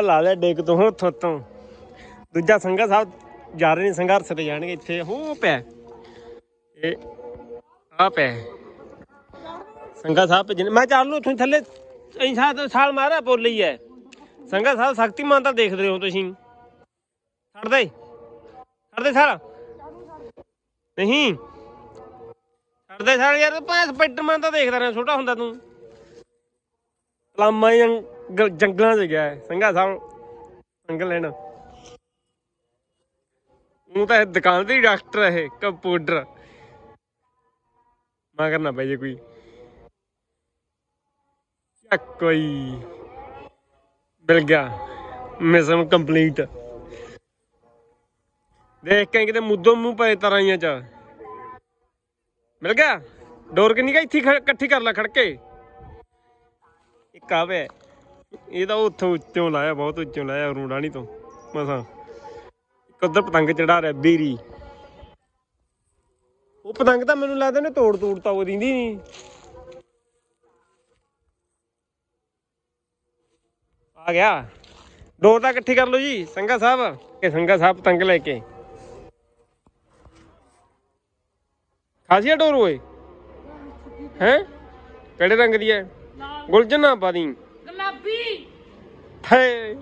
ਲਾ ਲਿਆ ਡੇਕ ਤੋਂ ਉੱਥੋਂ ਤੋਂ ਦੂਜਾ ਸੰਘਾ ਸਾਹਿਬ ਜਾ ਰਹੇ ਨੇ ਸੰਘਰਸ਼ ਤੇ ਜਾਣਗੇ ਇੱਥੇ। ਹੋ ਪਿਆ। ਇਹ ਆ ਪਿਆ। ਸੰਘਾ ਸਾਹਿਬ ਭੇਜਣ ਮੈਂ ਚੱਲ ਨੂੰ ਇੱਥੋਂ ਥੱਲੇ। ਐਂ ਸਾਲ ਸਾਲ ਮਾਰਾ ਬੋਲ ਐ। ਸੰਘਾ ਸਾਹਿਬ ਸ਼ਕਤੀਮਾਨ ਤਾਂ ਦੇਖਦੇ ਹੋ ਤੁਸੀਂ। ਛੱਡ ਦੇ। ਛੱਡ ਦੇ ਸਾਲ ਨਹੀਂ। ਛੱਡ ਦੇ ਸਾਲ ਯਾਰ ਭਾਂ ਸਪਾਈਡਰਮੈਨ ਤਾਂ ਦੇਖਦਾ ਰਿਹਾ ਛੋਟਾ ਹੁੰਦਾ ਤੂੰ। ਲਾਮਾ ਜੰਗ- ਜੰਗਲਾਂ 'ਚ ਗਿਆ ਹੈ, ਸੰਘਾ ਸਾਹਿਬ ਅੰਗ ਲੈਣ। ਉਹ ਤਾਂ ਇਹ ਦੁਕਾਨ ਤੇ ਹੀ ਡਾਕਟਰ ਹੈ ਇਹ ਕੰਪਿਊਟਰ। ਮਾ ਕਰਨਾ ਪਈ ਜੇ ਕੋਈ। ਚੱਕ ਕੋਈ। ਮਿਲ ਗਿਆ। Mission complete. ਦੇਖ ਕੇ ਕਿਤੇ ਮੁੱਦੋ ਮੂੰਹ ਪਏ ਤਰਾਈਆਂ ਚ। ਮਿਲ ਗਿਆ? ਡੋਰ ਕਿੰਨੀ ਕਾ ਇੱਥੇ ਖੜ- ਇਕੱਠੀ ਕਰ ਲੈ ਖੜ ਕੇ। ਇੱਕ ਆਵੇ ਇਹ ਤਾਂ ਉੱਥੋਂ ਉੱਚੋਂ ਲਾਇਆ, ਬਹੁਤ ਉੱਚੋਂ ਲਾਇਆ ਰੂੜਾਣੀ ਤੋਂ। ਮਸਾਂ। ਇੱਕ ਉੱਧਰ ਪਤੰਗ ਚੜਾ ਰਿਹਾ, ਬੀਰੀ। ਉਹ ਪਤੰਗ ਤਾਂ ਮੈਨੂੰ ਲੱਗਦਾ ਨੇ ਤੋੜ ਤੋੜ ਤਾਂ ਉਹ ਦਿੰਦੀ ਨਹੀਂ। ਆ ਗਿਆ। ਡੋਰ ਤਾਂ ਇਕੱਠੀ ਕਰ ਲਓ ਜੀ ਸੰਗਾ ਸਾਹਿਬ। ਇਹ ਸੰਗਾ ਸਾਹਿਬ ਪਤੰਗ ਲੈ ਕੇ। ਖਾਸੀਆ ਡੋਰ ਓਏ। ਹੈ? ਕਿਹੜੇ ਰੰਗ ਦੀ ਹੈ ਗੁਲਜਨ ਨਾ ਗੁਲਾਬੀ। ਹੇ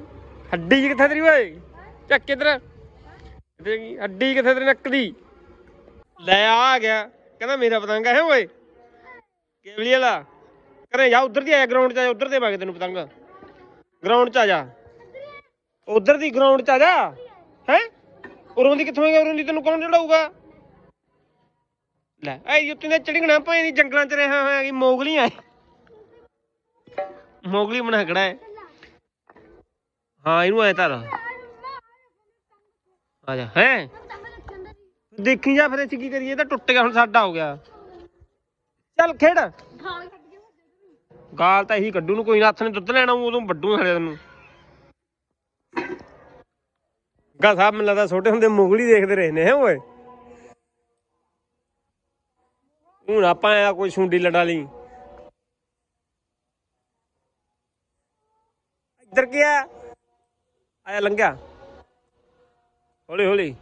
ਹੱਡੀ ਕਿੱਥੇ ਤੇਰੀ ਓਏ? ਚੱਕ ਕਿਧਰ ਗਈ ਹੱਡੀ ਕਿੱਥੇ ਤੇਰੀ ਨੱਕ ਦੀ? ਲੈ ਆ ਗਿਆ। ਕਹਿੰਦਾ ਮੇਰਾ ਪਤੰਗ ਹੈ ਓਏ। ਕੇਵਲੀ ਵਾਲਾ। ਕਰੇ ਜਾ ਉਧਰ ਦੀ ਆਇਆ ਗਰਾਊਂਡ 'ਚ ਆ ਉਧਰ ਦੇ ਵਗ ਤੈਨੂੰ ਪਤੰਗ। ਗਰਾਊਂਡ 'ਚ ਆ ਜਾ। ਉਧਰ ਦੀ ਗਰਾਊਂਡ 'ਚ ਆ ਜਾ। ਹੈ? ਉਰੋਂ ਦੀ ਕਿੱਥੋਂ ਆਏਗਾ ਉਰੋਂ ਦੀ ਤੈਨੂੰ ਕੌਣ ਚੜਾਊਗਾ? ਲੈ ਐ ਯੁੱਤੀ ਨੇ ਚੜੀਣਾ ਭਾਈ ਦੀ ਜੰਗਲਾਂ 'ਚ ਰਿਹਾ ਹੋਇਆ ਕਿ ਮੋਗਲੀ ਆ ਮੋਗਲੀ ਬਣਾ ਖੜਾ ਹੈ। ਹਾਂ, ਇਹਨੂੰ ਐ ਧਰ। ਆ ਜਾ, ਹੈ? ਦੇਖੀ ਜਾ ਫਿਰ ਇੱਥੇ ਕੀ ਕਰੀਏ, ਇਹ ਤਾਂ ਟੁੱਟ ਗਿਆ, ਹੁਣ ਸਾਡਾ ਹੋ ਗਿਆ। ਚੱਲ ਖੇਡ। ਗਾਲ ਤਾਂ ਇਹੀ ਕੱਢੂ ਨੂੰ, ਕੋਈ ਨਾ, ਹੱਥ ਨੇ ਦੁੱਧ ਲੈਣਾ, ਉਦੋਂ ਵੱਡੂ ਹਲੇ ਤੈਨੂੰ। ਗਾ ਸਾਹਿਬ, ਮੈਨੂੰ ਲੱਗਦਾ ਛੋਟੇ ਹੁੰਦੇ ਮੁਗਲੀ ਦੇਖਦੇ ਰਹੇ ਨੇ, ਹੈ ਓਏ? ਹੁਣ ਆਪਾਂ ਆ, ਕੋਈ ਸੁੰਡੀ ਲੜਾ ਲਈ। ਇੱਧਰ ਕੀ ਆ? ਆਇਆ ਲੰਘਿਆ। ਹੌਲੀ ਹੌਲੀ।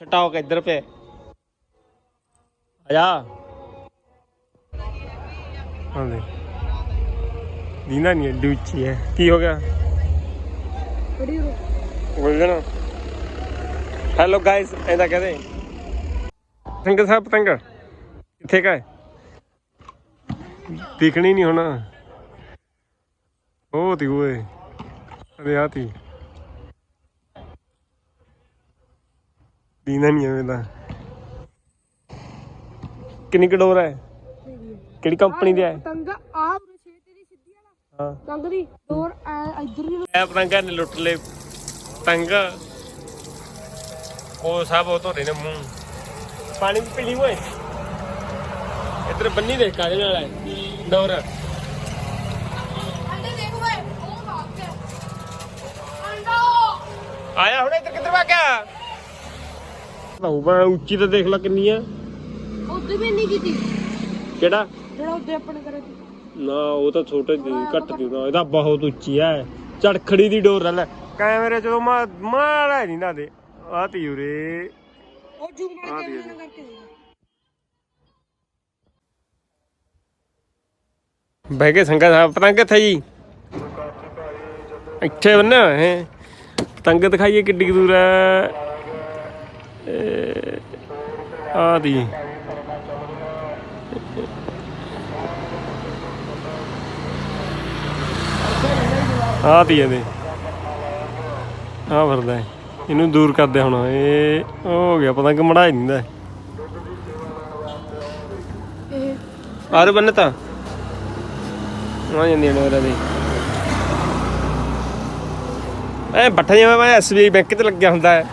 ਸਟਾਕ ਇੱਧਰ ਪੇ ਆ ਜਾ। ਹਾਂ ਦੇ ਦੀਨਾ ਨਹੀਂ ਉੱਚੀ ਹੈ ਕੀ ਹੋ ਗਿਆ? ਬੋਲਣਾ ਹੈਲੋ ਗਾਇਸ ਐਂਦਾ ਕਹਦੇ। ਸੰਗਤ ਸਾਹਿਬ ਪਤੰਗ ਕਿੱਥੇ ਕਾ ਹੈ ਦਿਖਣੀ ਨਹੀਂ ਹੋਣਾ। ਉਹ ਤੀ ਓਏ। ਅਰੇ ਆ ਤੀ। ਦੀਨਾ ਨਹੀਂ ਐਵੇਂ ਦਾ ਕਿੰਨੀ ਕੁ ਡੋਰ ਹੈ ਕਿਹੜੀ ਕੰਪਨੀ ਦੀ ਹੈ ਪਤੰਗ ਆ ਉਰੇ ਛੇ ਤੇਰੀ ਸਿੱਧੀ ਵਾਲਾ ਹਾਂ। ਪਤੰਗ ਦੀ ਹੋਰ ਐ ਇੱਧਰ ਦੀ ਐ ਪਤੰਗਾਂ ਨੇ ਲੁੱਟ ਲਏ। ਪਤੰਗ ਉਹ ਸਭ ਉਹ ਧੋਰੇ ਨੇ ਮੂੰਹ। ਪਾਣੀ ਵੀ ਪੀ ਲਈ ਓਏ। ਇੱਧਰ ਬੰਨੀ ਦੇਖ ਕਾਹਦੇ ਨਾਲ ਹੈ ਡੋਰ ਅੰਡੇ ਦੇਖ ਓਏ ਉਹ ਭਾਗ ਗਿਆ ਅੰਡਾ ਆਇਆ ਹੁਣ ਇੱਧਰ ਕਿੱਧਰ ਵਾ ਗਿਆ? ਤਾਂ ਬਾ ਉੱਚੀ ਤਾਂ ਦੇਖ ਲੈ ਕਿੰਨੀ ਆ ਉਦੋਂ ਵੀ ਨਹੀਂ ਕੀਤੀ। ਕਿਹੜਾ? ਜਿਹੜਾ ਉਦੋਂ ਆਪਣੇ ਕਰੇ ਸੀ। ਨਾ ਉਹ ਤਾਂ ਛੋਟੇ ਦੀ ਘੱਟ ਦੀ ਨਾ ਇਹਦਾ ਬਹੁਤ ਉੱਚੀ ਐ ਝੜਖੜੀ ਦੀ ਡੋਰ ਲੈ। ਕੈਮਰੇ ਚ ਮਾ ਮਾੜਾ ਨਹੀਂ ਨਾ ਦੇ। ਆ ਤੀ ਉਰੇ ਉਹ ਜੂਮ ਵਾਲੇ ਕੈਮਰੇ ਨਾਲ ਕਰਕੇ ਬਹਿ ਕੇ ਸੰਗਾ ਸਾਹਿਬ ਪਤੰਗ ਕਿੱਥੇ ਜੀ? ਇੱਥੇ ਹੋਇਆ ਹੈ। ਪਤੰਗ ਦਿਖਾਈਏ ਕਿੱਡੀ ਦੂਰ ਹੈ। ਆ ਦੀ। ਆ ਦੀ ਇਹਦੇ। ਆ ਫਿਰਦਾ ਹੈ। ਇਹਨੂੰ ਦੂਰ ਕਰਦੇ ਹੁਣ। ਇਹ ਹੋ ਗਿਆ ਪਤੰਗ ਮੜਾ ਦਿੰਦਾ ਇਹ ਆਰ ਬੰਨ ਤਾਂ ਆ ਜਾਂਦੀ ਨੇ ਉਹਦਾ ਦੇ ਐ ਬੱਠਾ ਜਿਵੇਂ ਮੈਂ ਐਸਬੀਆਈ ਬੈਂਕ 'ਚ ਲੱਗਿਆ ਹੁੰਦਾ ਹੈ।